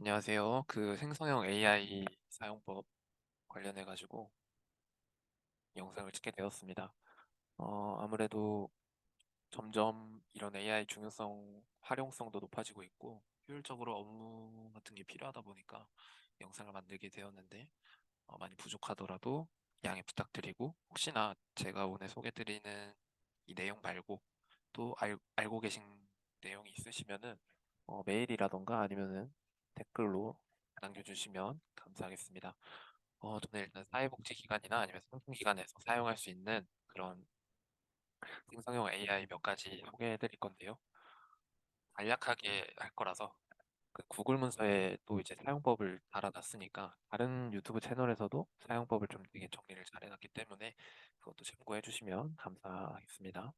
안녕하세요. 그 생성형 AI 사용법 관련해 가지고 영상을 찍게 되었습니다. 어, 아무래도 점점 이런 AI 중요성, 활용성도 높아지고 있고 효율적으로 업무 같은 게 필요하다 보니까 영상을 만들게 되었는데 어, 많이 부족하더라도 양해 부탁드리고 혹시나 제가 오늘 소개드리는 이 내용 말고 또 알, 알고 계신 내용이 있으시면은 어, 메일이라던가 아니면은 댓글로 남겨주시면 감사하겠습니다. 어, 저는 일단 사회복지기관이나 아니면 상품기관에서 사용할 수 있는 그런 생성형 AI 몇 가지 소개해 드릴 건데요. 간략하게 할 거라서 그 구글 문서에 또 이제 사용법을 달아놨으니까 다른 유튜브 채널에서도 사용법을 좀 되게 정리를 잘 해놨기 때문에 그것도 참고해 주시면 감사하겠습니다.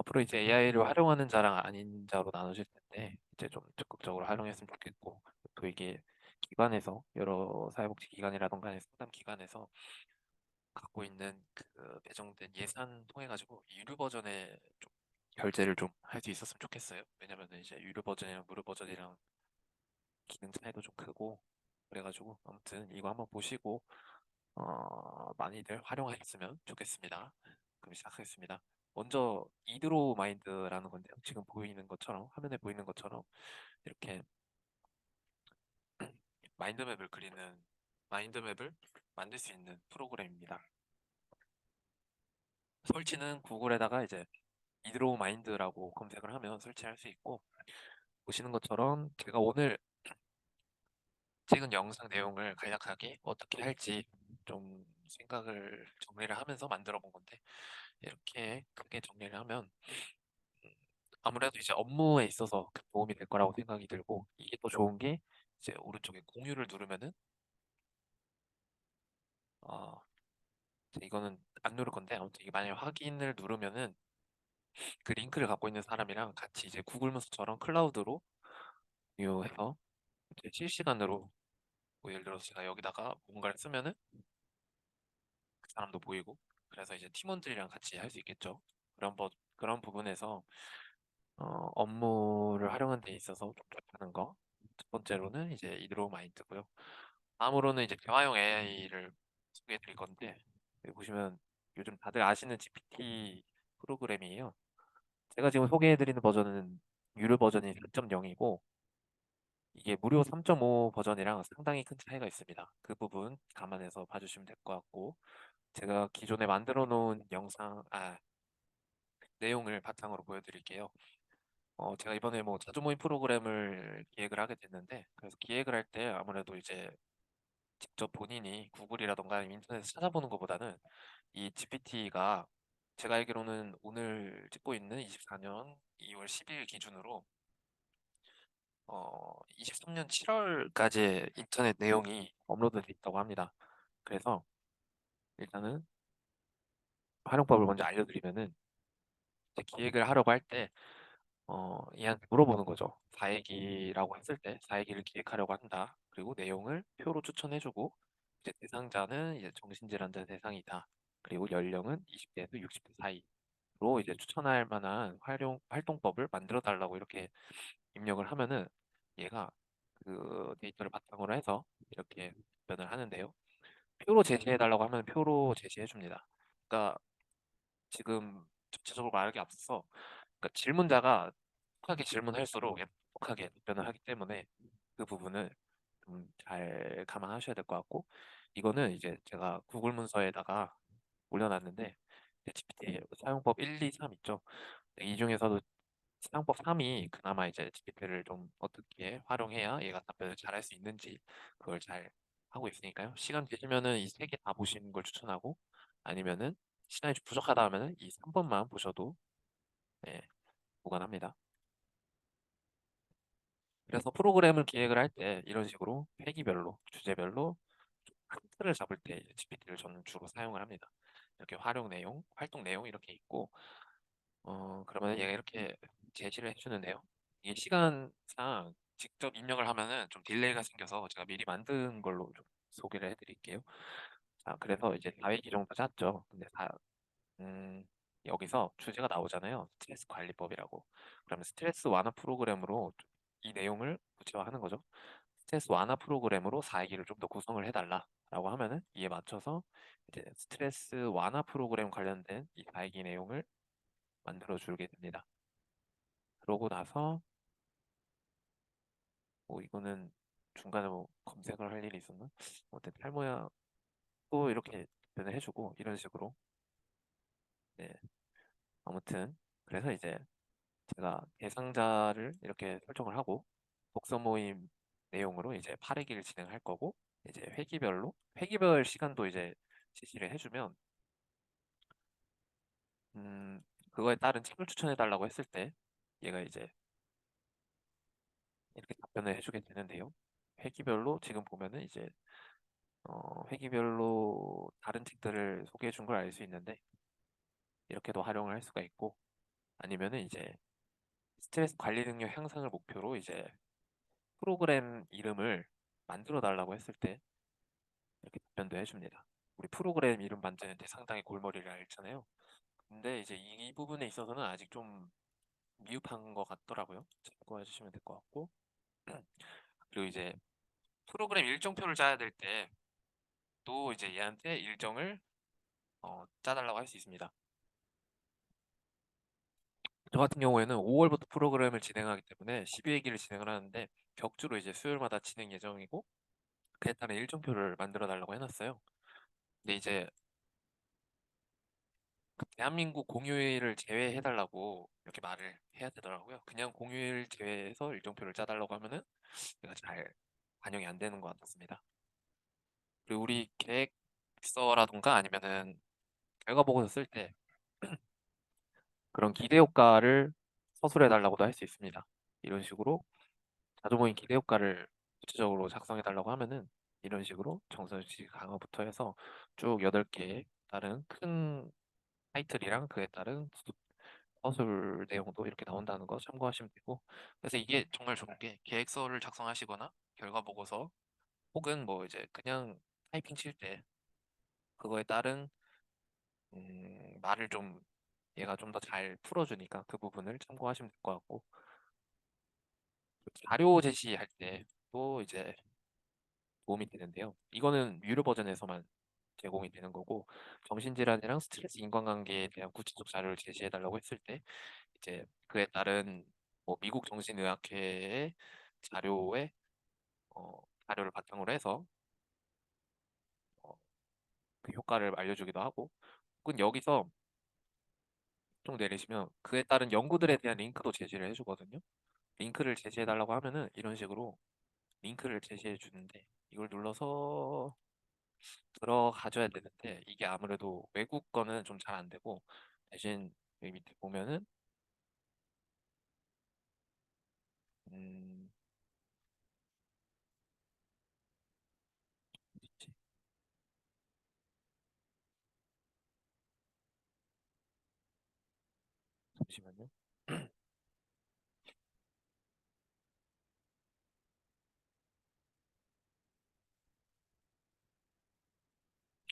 앞으로 이제 AI를 활용하는 자랑 아닌 자로 나눠질 텐데 이제 좀 적극적으로 활용했으면 좋겠고 또 이게 기관에서 여러 사회복지 기관이라던가 상담 기관에서 갖고 있는 그 배정된 예산 통해 가지고 유료 버전에 좀 결제를 좀 할 수 있었으면 좋겠어요. 왜냐면은 이제 유료 버전이랑 무료 버전이랑 기능 차이도 좀 크고 그래가지고 아무튼 이거 한번 보시고 어, 많이들 활용하셨으면 좋겠습니다. 그럼 시작하겠습니다. 먼저 이드로 마인드라는 건데요. 지금 보이는 것처럼 화면에 보이는 것처럼 이렇게 마인드맵을 그리는 마인드맵을 만들 수 있는 프로그램입니다. 설치는 구글에다가 이제 이드로 마인드라고 검색을 하면 설치할 수 있고 보시는 것처럼 제가 오늘 찍은 영상 내용을 간략하게 어떻게 할지 좀 생각을 정리를 하면서 만들어 본 건데 이렇게 크게 정리를 하면 음, 아무래도 이제 업무에 있어서 큰 도움이 될 거라고 생각이 들고 이게 또 좋은 게 이제 오른쪽에 공유를 누르면은 어, 이거는 안 누를 건데 아무튼 이게 만약에 확인을 누르면은 그 링크를 갖고 있는 사람이랑 같이 이제 구글 문서처럼 클라우드로 공유해서 이제 실시간으로 뭐 예를 들어서 제가 여기다가 뭔가를 쓰면은 그 사람도 보이고 그래서 이제 팀원들이랑 같이 할 수 있겠죠. 그런 버, 그런 부분에서 어, 업무를 활용하는 데 있어서 좀 좋다는 거. 첫 번째로는 이제 이드로우 마인드고요. 다음으로는 이제 대화형 AI를 소개해 드릴 건데 여기 보시면 요즘 다들 아시는 GPT 프로그램이에요. 제가 지금 소개해 드리는 버전은 유료 버전이 4.0이고 이게 무료 3.5 버전이랑 상당히 큰 차이가 있습니다. 그 부분 감안해서 봐주시면 될 것 같고 제가 기존에 만들어 놓은 영상, 아, 내용을 바탕으로 보여드릴게요. 어, 제가 이번에 뭐 자주 모임 프로그램을 기획을 하게 됐는데, 그래서 기획을 할 때 아무래도 이제 직접 본인이 구글이라던가 인터넷에서 찾아보는 것보다는 이 GPT가 제가 알기로는 오늘 찍고 있는 24년 2월 10일 기준으로 어, 23년 7월까지 인터넷 내용이 업로드 돼 있다고 합니다. 그래서 일단은 활용법을 먼저 알려드리면은 이제 기획을 하려고 할 때 어, 얘한테 물어보는 거죠. 4얘기라고 했을 때 4얘기를 기획하려고 한다. 그리고 내용을 표로 추천해주고 이제 대상자는 이제 정신질환자 대상이다. 그리고 연령은 20대에서 60대 사이로 이제 추천할 만한 활용 활동법을 만들어 달라고 이렇게 입력을 하면은 얘가 그 데이터를 바탕으로 해서 이렇게 답변을 하는데요. 표로 제시해 달라고 하면 표로 제시해 줍니다. 그러니까 지금 전체적으로 말하기 앞서서 그러니까 질문자가 똑똑하게 질문할수록 똑똑하게 답변을 하기 때문에 그 부분을 좀 잘 감안하셔야 될 것 같고 이거는 이제 제가 구글 문서에다가 올려놨는데 GPT 사용법 1, 2, 3 있죠. 이 중에서도 사용법 3이 그나마 이제 GPT를 좀 어떻게 활용해야 얘가 답변을 잘 할 수 있는지 그걸 잘 하고 있으니까요. 시간 되시면은 이 세 개 다 보시는 걸 추천하고 아니면은 시간이 좀 부족하다 하면은 이 3번만 보셔도 네, 무관합니다. 그래서 프로그램을 기획을 할 때 이런 식으로 회기별로, 주제별로 큰 틀을 잡을 때 GPT를 저는 주로 사용을 합니다. 이렇게 활용 내용, 활동 내용 이렇게 있고 어 그러면 얘가 이렇게 제시를 해주는데요. 이게 시간상 직접 입력을 하면은 좀 딜레이가 생겨서 제가 미리 만든 걸로 좀 소개를 해드릴게요. 자, 그래서 이제 4회기 정도 짰죠. 근데 다, 음, 여기서 주제가 나오잖아요. 스트레스 관리법이라고. 그러면 스트레스 완화 프로그램으로 이 내용을 구체화하는 거죠. 스트레스 완화 프로그램으로 4일을 좀더 구성을 해달라라고 하면은 이에 맞춰서 이제 스트레스 완화 프로그램 관련된 이 4일기 내용을 만들어 주게 됩니다. 그러고 나서 뭐 이거는 중간에 뭐 검색을 할 일이 있었나? 어쨌든 탈모야 또 이렇게 답변을 해주고 이런 식으로 네 아무튼 그래서 이제 제가 대상자를 이렇게 설정을 하고 독서 모임 내용으로 이제 8회기를 진행할 거고 이제 회기별로 회기별 시간도 이제 제시를 해주면 음 그거에 따른 책을 추천해 달라고 했을 때 얘가 이제 이렇게 답변을 해주게 되는데요. 회기별로 지금 보면은 이제 어, 회기별로 다른 책들을 소개해 준 걸 알 수 있는데 이렇게도 활용을 할 수가 있고 아니면은 이제 스트레스 관리 능력 향상을 목표로 이제 프로그램 이름을 만들어 달라고 했을 때 이렇게 답변도 해줍니다. 우리 프로그램 이름 만드는데 상당히 골머리를 앓잖아요. 근데 이제 이, 이 부분에 있어서는 아직 좀 미흡한 것 같더라고요. 참고해 주시면 될 것 같고 그리고 이제 프로그램 일정표를 짜야 될 때 또 이제 얘한테 일정을 어, 짜달라고 할 수 있습니다. 저 같은 경우에는 5월부터 프로그램을 진행하기 때문에 12회기를 진행을 하는데 격주로 이제 수요일마다 진행 예정이고 그에 따른 일정표를 만들어 달라고 해놨어요. 근데 이제 그 대한민국 공휴일을 제외해 달라고 이렇게 말을 해야 되더라고요. 그냥 공휴일 제외해서 일정표를 짜달라고 하면은 내가 잘 반영이 안 되는 것 같았습니다. 그리고 우리 계획서라던가 아니면은 결과 보고서 쓸 때 그런 기대 효과를 서술해 달라고도 할 수 있습니다. 이런 식으로 자주 모임 기대 효과를 구체적으로 작성해 달라고 하면은 이런 식으로 정선지 강화부터 해서 쭉 8개 다른 큰 타이틀이랑 그에 따른 수- 서술 내용도 이렇게 나온다는 거 참고하시면 되고 그래서 이게 정말 좋은 게 계획서를 작성하시거나 결과 보고서 혹은 뭐 이제 그냥 타이핑 칠 때 그거에 따른 음, 말을 좀 얘가 좀 더 잘 풀어주니까 그 부분을 참고하시면 될 것 같고 자료 제시할 때도 이제 도움이 되는데요. 이거는 유료 버전에서만 제공이 되는 거고 정신질환이랑 스트레스 인과관계에 대한 구체적 자료를 제시해 달라고 했을 때 이제 그에 따른 뭐 미국 정신의학회의 자료에 어, 자료를 바탕으로 해서 어, 그 효과를 알려주기도 하고 혹은 여기서 좀 내리시면 그에 따른 연구들에 대한 링크도 제시를 해주거든요. 링크를 제시해 달라고 하면은 이런 식으로 링크를 제시해 주는데 이걸 눌러서 들어가줘야 되는데 이게 아무래도 외국 거는 좀 잘 안 되고 대신 여기 밑에 보면은 음 어딨지? 잠시만요.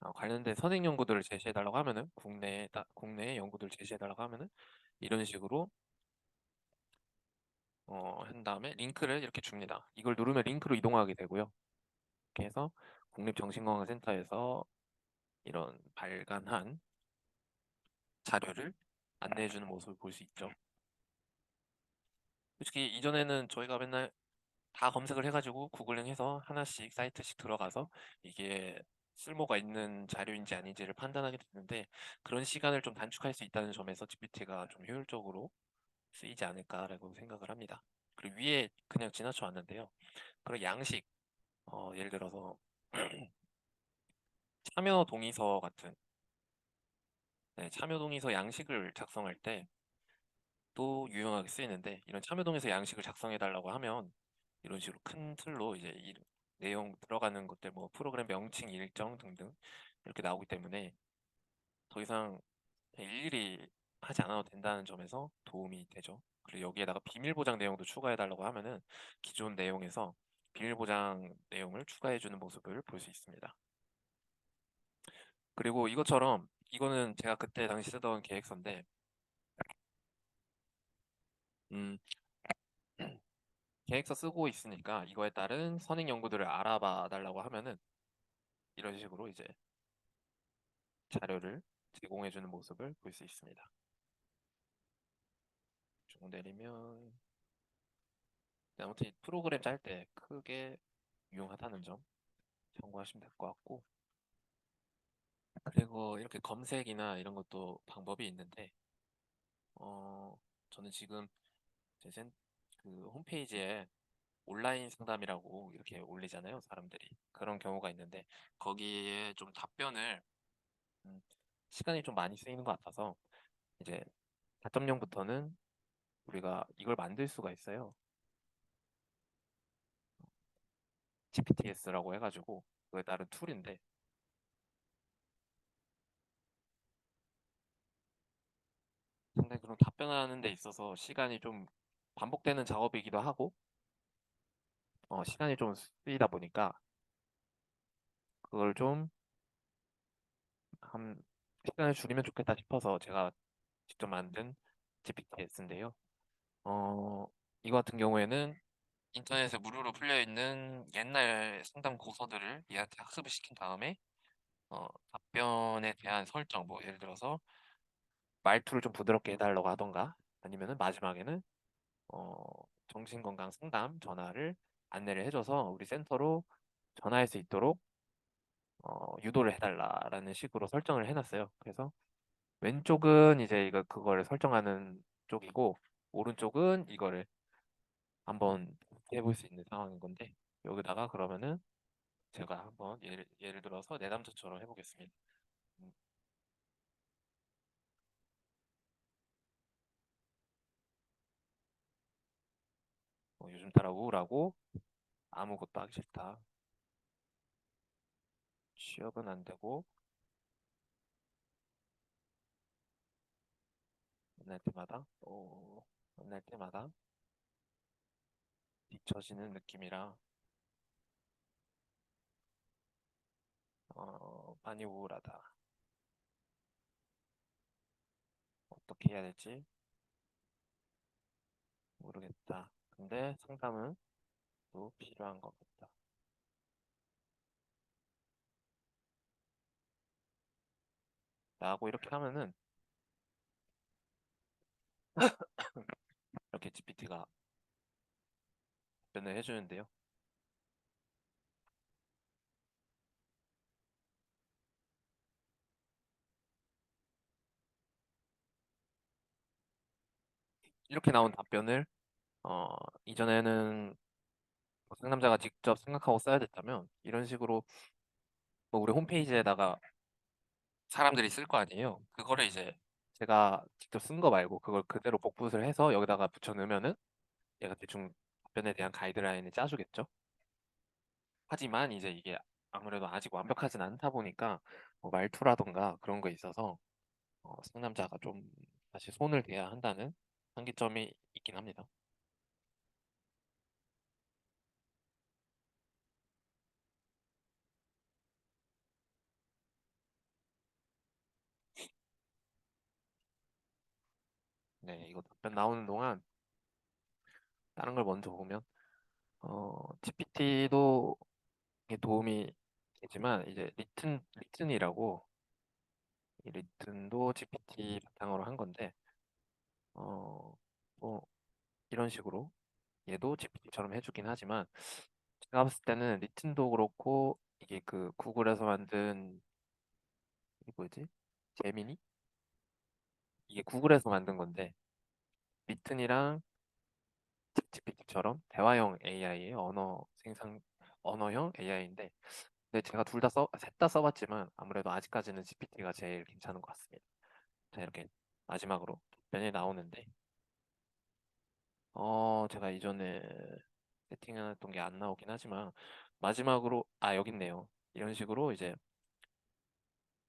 아, 관련된 선행 연구들을 제시해 달라고 하면은 국내 국내 연구들 제시해 달라고 하면은 이런 식으로 어, 한 다음에 링크를 이렇게 줍니다. 이걸 누르면 링크로 이동하게 되고요. 이렇게 해서 국립정신건강센터에서 이런 발간한 자료를 안내해 주는 모습을 볼 수 있죠. 솔직히 이전에는 저희가 맨날 다 검색을 해가지고 구글링 해서 하나씩 사이트씩 들어가서 이게 쓸모가 있는 자료인지 아닌지를 판단하게 됐는데 그런 시간을 좀 단축할 수 있다는 점에서 GPT가 좀 효율적으로 쓰이지 않을까라고 생각을 합니다. 그리고 위에 그냥 지나쳐 왔는데요. 그런 양식, 어, 예를 들어서 참여 동의서 같은 네, 참여 동의서 양식을 작성할 때 또 유용하게 쓰이는데 이런 참여 동의서 양식을 작성해 달라고 하면 이런 식으로 큰 틀로 이제 이 내용 들어가는 것들 뭐 프로그램 명칭 일정 등등 이렇게 나오기 때문에 더 이상 일일이 하지 않아도 된다는 점에서 도움이 되죠. 그리고 여기에다가 비밀 보장 내용도 추가해 달라고 하면은 기존 내용에서 비밀 보장 내용을 추가해 주는 모습을 볼 수 있습니다. 그리고 이것처럼 이거는 제가 그때 당시 쓰던 계획서인데 음, 계획서 쓰고 있으니까 이거에 따른 선행 연구들을 알아봐 달라고 하면은 이런 식으로 이제 자료를 제공해 주는 모습을 볼 수 있습니다. 쭉 내리면 네, 아무튼 이 프로그램 짤 때 크게 유용하다는 점 참고하시면 될 것 같고 그리고 이렇게 검색이나 이런 것도 방법이 있는데 어 저는 지금 제 센, 그 홈페이지에 온라인 상담이라고 이렇게 올리잖아요 사람들이 그런 경우가 있는데 거기에 좀 답변을 음, 시간이 좀 많이 쓰이는 것 같아서 이제 4.0부터는 우리가 이걸 만들 수가 있어요. GPTS라고 해가지고 그에 따른 툴인데 근데 그런 답변하는 데 있어서 시간이 좀 반복되는 작업이기도 하고 어, 시간이 좀 쓰이다 보니까 그걸 좀 한 시간을 줄이면 좋겠다 싶어서 제가 직접 만든 GPTS인데요. 어, 이거 같은 경우에는 인터넷에 무료로 풀려 있는 옛날 상담 고서들을 얘한테 학습을 시킨 다음에 어, 답변에 대한 설정, 뭐 예를 들어서 말투를 좀 부드럽게 해달라고 하던가 아니면은 마지막에는 어, 정신건강 상담 전화를 안내를 해줘서 우리 센터로 전화할 수 있도록 어, 유도를 해달라라는 식으로 설정을 해놨어요. 그래서 왼쪽은 이제 이거 그거를 설정하는 쪽이고 오른쪽은 이거를 한번 해볼 수 있는 상황인 건데 여기다가 그러면은 제가 한번 예를, 예를 들어서 내담자처럼 해보겠습니다. 뭐 요즘 따라 우울하고 아무것도 하기 싫다. 취업은 안 되고 만날 때마다 어, 만날 때마다 뒤처지는 느낌이라 어, 많이 우울하다. 어떻게 해야 될지 모르겠다. 근데 상담은 또 필요한 것 같다. 라고 이렇게 하면은 이렇게 GPT가 답변을 해주는데요. 이렇게 나온 답변을 어, 이전에는 뭐 상담자가 직접 생각하고 써야 됐다면 이런 식으로 뭐 우리 홈페이지에다가 사람들이 쓸 거 아니에요. 그거를 이제 제가 직접 쓴 거 말고 그걸 그대로 복붙을 해서 여기다가 붙여 넣으면은 얘가 대충 답변에 대한 가이드라인을 짜주겠죠. 하지만 이제 이게 아무래도 아직 완벽하진 않다 보니까 뭐 말투라던가 그런 거 있어서 어, 상담자가 좀 다시 손을 대야 한다는 한계점이 있긴 합니다. 네, 이거 답변 나오는 동안 다른 걸 먼저 보면 어, GPT도 도움이 되지만 이제 리튼 리튼이라고 이 리튼도 GPT 바탕으로 한 건데 어, 뭐 이런 식으로 얘도 GPT처럼 해주긴 하지만 제가 봤을 때는 리튼도 그렇고 이게 그 구글에서 만든 이게 뭐지? 제미니? 이게 구글에서 만든 건데 리튼이랑 GPT처럼 대화형 AI의 언어 생산 언어형 AI인데 근데 제가 둘 다 써, 셋 다 써봤지만 아무래도 아직까지는 GPT가 제일 괜찮은 것 같습니다. 자 이렇게 마지막으로 답변이 나오는데 어 제가 이전에 세팅해놨던 게 안 나오긴 하지만 마지막으로 아 여기 있네요. 이런 식으로 이제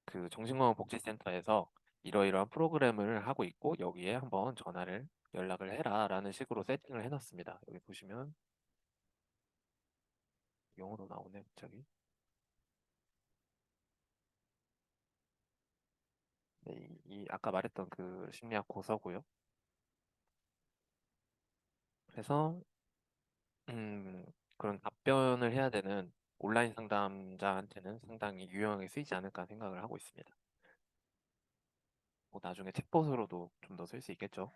그 정신건강복지센터에서 이러이러한 프로그램을 하고 있고 여기에 한번 전화를 연락을 해라 라는 식으로 세팅을 해놨습니다. 여기 보시면 영어로 나오네 갑자기. 네, 이, 이 아까 말했던 그 심리학 고서고요. 그래서 음, 그런 답변을 해야 되는 온라인 상담자한테는 상당히 유용하게 쓰이지 않을까 생각을 하고 있습니다. 뭐 나중에 챗봇으로도 좀 더 쓸 수 있겠죠.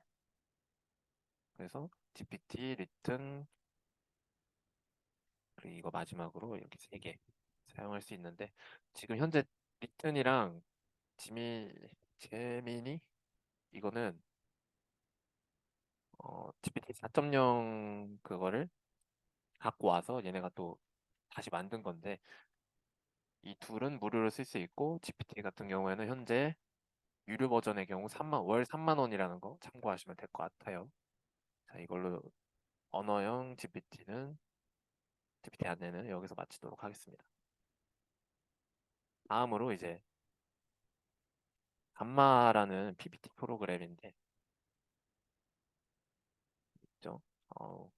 그래서 GPT, 리튼, 그리고 이거 마지막으로 이렇게 세 개 사용할 수 있는데 지금 현재 리튼이랑 지미, 제미니 이거는 어, GPT 4.0 그거를 갖고 와서 얘네가 또 다시 만든 건데 이 둘은 무료로 쓸 수 있고 GPT 같은 경우에는 현재 유료 버전의 경우 3만 월 3만 원이라는 거 참고하시면 될 것 같아요. 자, 이걸로 언어형 GPT는 GPT 안내는 여기서 마치도록 하겠습니다. 다음으로 이제 감마라는 PPT 프로그램인데 있죠. 어,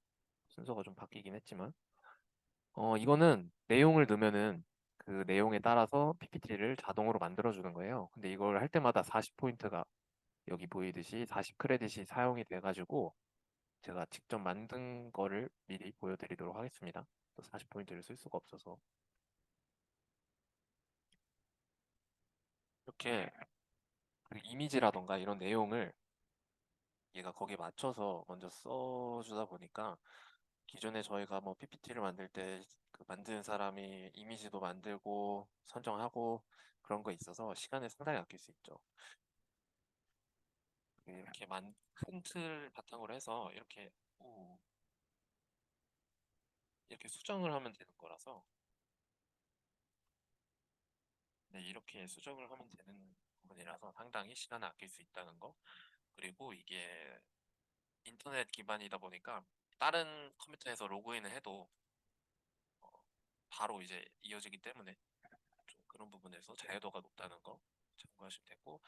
순서가 좀 바뀌긴 했지만 어, 이거는 내용을 넣으면은 그 내용에 따라서 PPT를 자동으로 만들어주는 거예요. 근데 이걸 할 때마다 40포인트가 여기 보이듯이 40 크레딧이 사용이 돼가지고 제가 직접 만든 거를 미리 보여드리도록 하겠습니다. 또 40포인트를 쓸 수가 없어서 이렇게 그 이미지라던가 이런 내용을 얘가 거기에 맞춰서 먼저 써주다 보니까 기존에 저희가 뭐 PPT를 만들 때 그 만드는 사람이 이미지도 만들고 선정하고 그런 거 있어서 시간을 상당히 아낄 수 있죠. 이렇게 큰틀 바탕으로 해서 이렇게 오, 이렇게 수정을 하면 되는 거라서 네, 이렇게 수정을 하면 되는 부분이라서 상당히 시간을 아낄 수 있다는 거 그리고 이게 인터넷 기반이다 보니까 다른 컴퓨터에서 로그인을 해도 어, 바로 이제 이어지기 때문에 좀 그런 부분에서 자유도가 높다는 거 참고하시면 되고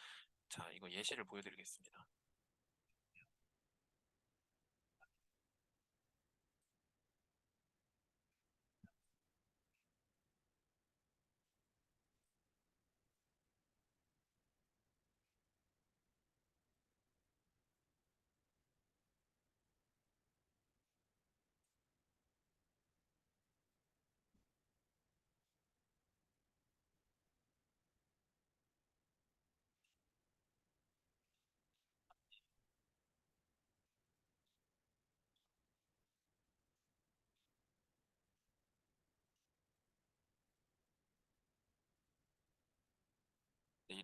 자 이거 예시를 보여드리겠습니다.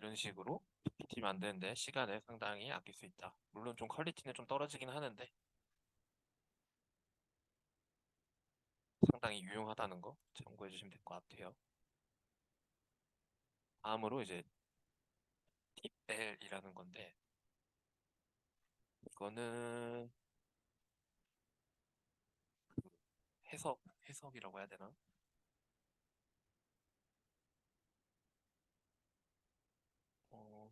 이런 식으로 PPT 만드는데 시간을 상당히 아낄 수 있다. 물론 좀 퀄리티는 좀 떨어지긴 하는데 상당히 유용하다는 거 참고해 주시면 될 것 같아요. 다음으로 이제 팁벨이라는 건데 이거는 그 해석, 해석이라고 해야 되나? 어,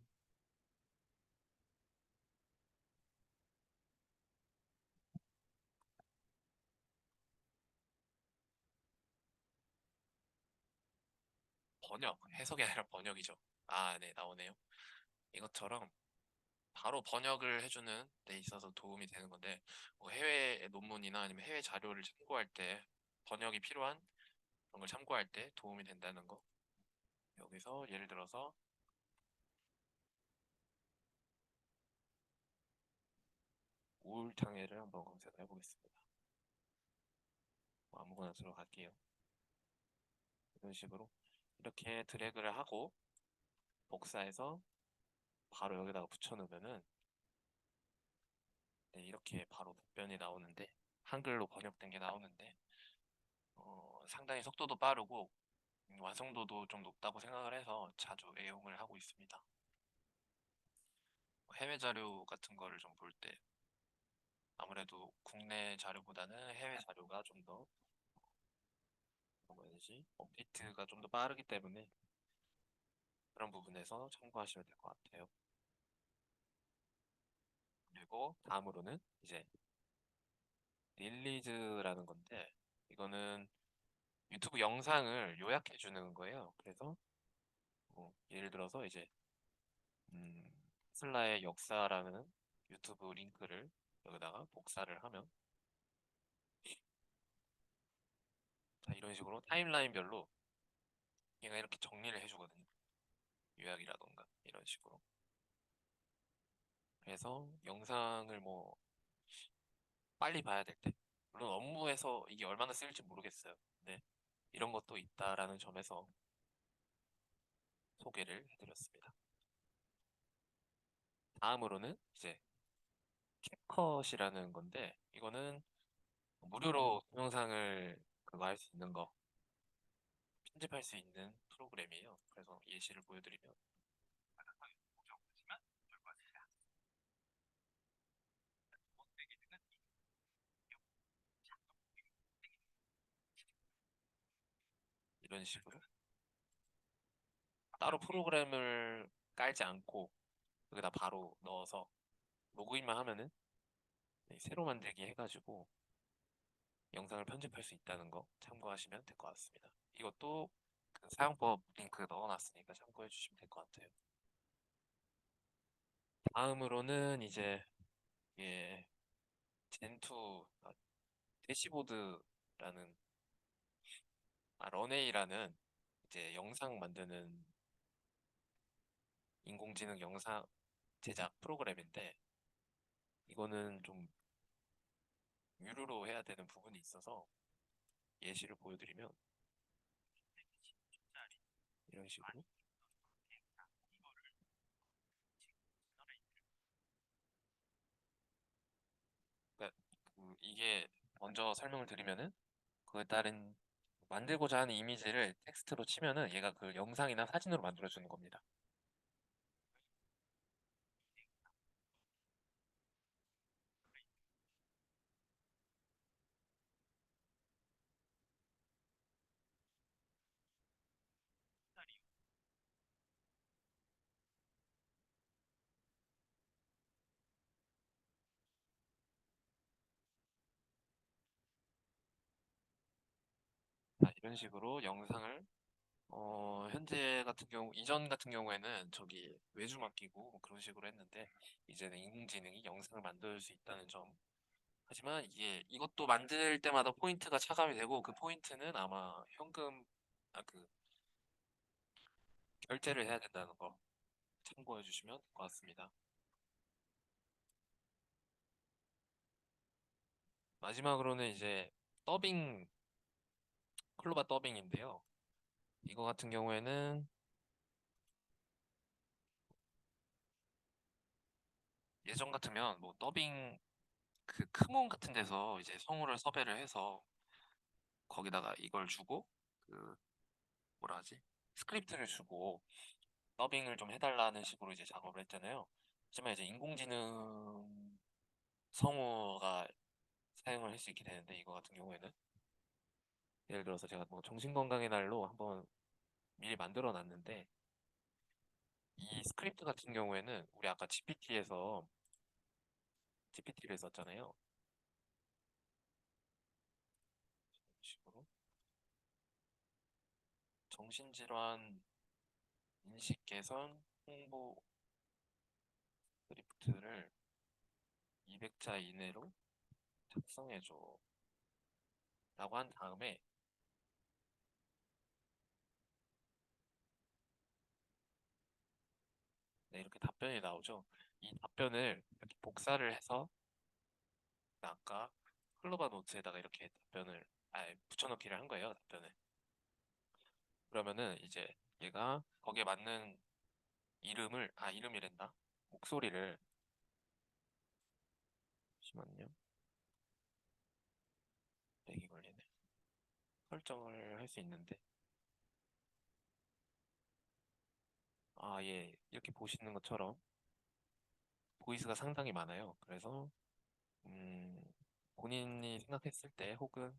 번역, 해석이 아니라 번역이죠. 아, 네, 나오네요. 이것처럼 바로 번역을 해주는 데 있어서 도움이 되는 건데 뭐 해외 논문이나 아니면 해외 자료를 참고할 때 번역이 필요한 그런 걸 참고할 때 도움이 된다는 거 여기서 예를 들어서 우울장애를 한번 검색을 해보겠습니다. 뭐 아무거나 들어갈게요. 이런 식으로 이렇게 드래그를 하고 복사해서 바로 여기다가 붙여놓으면은 네, 이렇게 바로 답변이 나오는데 한글로 번역된 게 나오는데 어, 상당히 속도도 빠르고 완성도도 좀 높다고 생각을 해서 자주 애용을 하고 있습니다. 해외 자료 같은 거를 좀 볼 때 아무래도 국내 자료보다는 해외 자료가 좀 더 뭐지 업데이트가 좀 더 빠르기 때문에 그런 부분에서 참고하시면 될 것 같아요. 그리고 다음으로는 이제 릴리즈라는 건데 이거는 유튜브 영상을 요약해 주는 거예요. 그래서 뭐 예를 들어서 이제 음, 테슬라의 역사라는 유튜브 링크를 여기다가 복사를 하면 자, 이런 식으로 타임라인별로 얘가 이렇게 정리를 해주거든요. 요약이라던가 이런 식으로. 그래서 영상을 뭐 빨리 봐야 될 때, 물론 업무에서 이게 얼마나 쓰일지 모르겠어요. 근데 이런 것도 있다라는 점에서 소개를 해드렸습니다. 다음으로는 이제 캡컷이라는 건데 이거는 무료로 동영상을 그거 할 수 있는 거. 편집할 수 있는 프로그램이에요. 그래서 예시를 보여드리면. 이런 식으로? 따로 프로그램을 깔지 않고 여기다 바로 넣어서 로그인만 하면은 이 새로 만들기 해가지고 영상을 편집할 수 있다는 거 참고하시면 될 것 같습니다. 이것도 그 사용법 링크 넣어놨으니까 참고해 주시면 될 것 같아요. 다음으로는 이제 예 젠2 아, 대시보드라는 아, 런웨이라는 이제 영상 만드는 인공지능 영상 제작 프로그램인데 이거는 좀 유료로 해야 되는 부분이 있어서 예시를 보여드리면 이런 식으로 그러니까 그 이게 먼저 설명을 드리면은 그에 따른 만들고자 하는 이미지를 텍스트로 치면은 얘가 그 영상이나 사진으로 만들어주는 겁니다. 이런 식으로 영상을 어, 현재 같은 경우, 이전 같은 경우에는 저기 외주 맡기고 뭐 그런 식으로 했는데 이제는 인공지능이 영상을 만들 수 있다는 점. 하지만 이게 이것도 만들 때마다 포인트가 차감이 되고 그 포인트는 아마 현금 아 그 결제를 해야 된다는 거 참고해 주시면 될 것 같습니다. 마지막으로는 이제 더빙 클로바 더빙인데요. 이거 같은 경우에는 예전 같으면 뭐 더빙 그 크몬 같은 데서 이제 성우를 섭외를 해서 거기다가 이걸 주고 그 뭐라 하지 스크립트를 주고 더빙을 좀 해달라는 식으로 이제 작업을 했잖아요. 하지만 이제 인공지능 성우가 사용을 할 수 있게 되는데 이거 같은 경우에는 예를 들어서 제가 뭐 정신건강의 날로 한번 미리 만들어 놨는데 이 스크립트 같은 경우에는 우리 아까 GPT에서 GPT를 썼잖아요. 정신질환 인식 개선 홍보 스크립트를 200자 이내로 작성해줘 라고 한 다음에 네, 이렇게 답변이 나오죠. 이 답변을 이렇게 복사를 해서 아까 클로바 노트에다가 이렇게 답변을 아, 붙여넣기를 한 거예요, 답변을. 그러면은 이제 얘가 거기에 맞는 이름을 아 이름이랬나? 목소리를 잠시만요. 렉이 걸리네. 설정을 할 수 있는데 아, 예. 이렇게 보시는 것처럼 보이스가 상당히 많아요. 그래서 음, 본인이 생각했을 때 혹은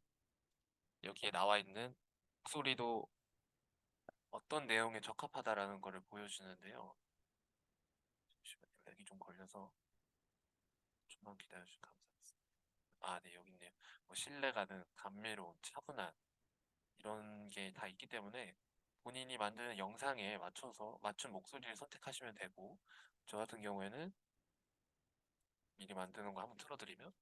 여기에 나와 있는 목소리도 어떤 내용에 적합하다라는 것을 보여주는데요. 잠시만요. 렉이 좀 걸려서 좀만 기다려주시면 감사하겠습니다. 아, 네, 여기 있네요. 뭐 신뢰가는 감미로운, 차분한 이런 게 다 있기 때문에 본인이 만드는 영상에 맞춰서 맞춘 목소리를 선택하시면 되고 저 같은 경우에는 미리 만드는 거 한번 틀어드리면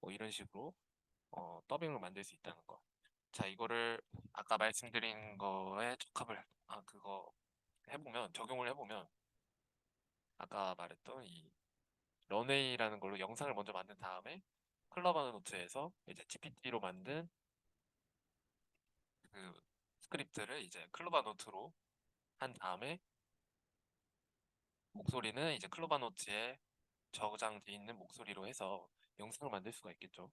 뭐 이런 식으로 어, 더빙을 만들 수 있다는 거. 자 이거를 아까 말씀드린 거에 적합을 아 그거 해보면 적용을 해보면 아까 말했던 이 런웨이라는 걸로 영상을 먼저 만든 다음에 클러버 노트에서 이제 GPT로 만든 그 스크립트를 이제 클로바 노트로 한 다음에 목소리는 이제 클로바 노트에 저장돼 있는 목소리로 해서 영상을 만들 수가 있겠죠.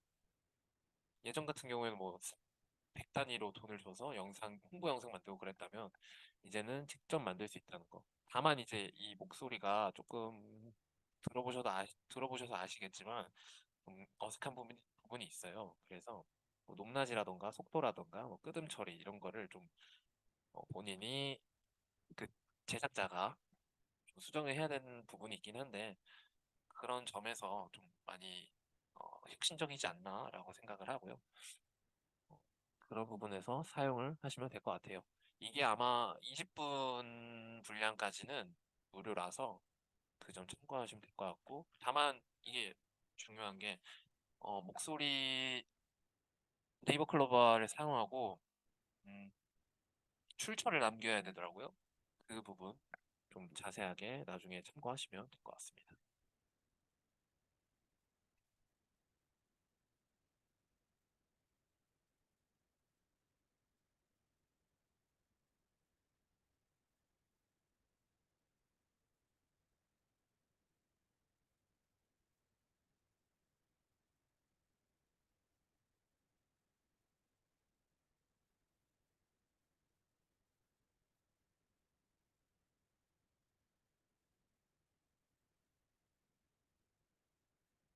예전 같은 경우에는 뭐 100단위로 돈을 줘서 영상 홍보 영상 만들고 그랬다면 이제는 직접 만들 수 있다는 거. 다만 이제 이 목소리가 조금 들어보셔도 아 들어보셔서 아시겠지만 좀 어색한 부분이, 부분이 있어요. 그래서 뭐 높낮이라던가 속도라던가 뭐 끄듬 처리 이런 거를 좀 어, 본인이 그 제작자가 좀 수정을 해야 되는 부분이 있긴 한데 그런 점에서 좀 많이 어, 혁신적이지 않나라고 생각을 하고요. 어, 그런 부분에서 사용을 하시면 될 것 같아요. 이게 아마 20분 분량까지는 무료라서 그 점 참고하시면 될 것 같고 다만 이게 중요한 게 어, 목소리 네이버 클로버를 사용하고 음, 출처를 남겨야 되더라고요. 그 부분 좀 자세하게 나중에 참고하시면 될 것 같습니다.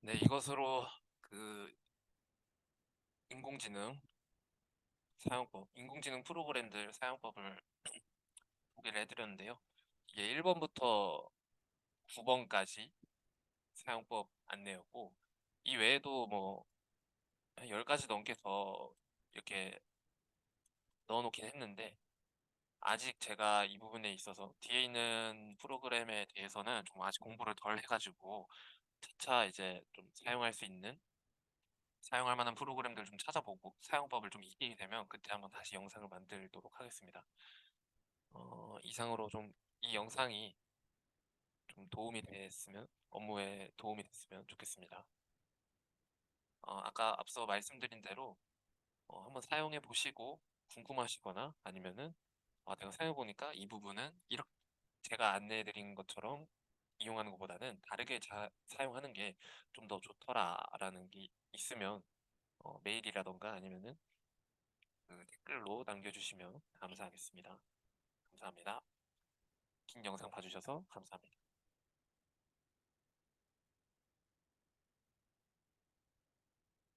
네, 이것으로 그 인공지능 사용법, 인공지능 프로그램들 사용법을 소개를 해드렸는데요. 이게 1번부터 9번까지 사용법 안내였고 이 외에도 뭐 10가지 넘게 더 이렇게 넣어놓긴 했는데 아직 제가 이 부분에 있어서 뒤에 있는 프로그램에 대해서는 좀 아직 공부를 덜 해가지고 차차 이제 좀 사용할 수 있는 사용할 만한 프로그램들 좀 찾아보고 사용법을 좀 익히게 되면 그때 한번 다시 영상을 만들도록 하겠습니다. 어, 이상으로 좀 이 영상이 좀 도움이 됐으면 업무에 도움이 됐으면 좋겠습니다. 어, 아까 앞서 말씀드린 대로 어, 한번 사용해 보시고 궁금하시거나 아니면은 아, 내가 사용해 보니까 이 부분은 이렇게 제가 안내해 드린 것처럼 이용하는 것보다는 다르게 자, 사용하는 게 좀 더 좋더라라는 게 있으면 어, 메일이라던가 아니면은 그 댓글로 남겨주시면 감사하겠습니다. 감사합니다. 긴 영상 봐주셔서 감사합니다.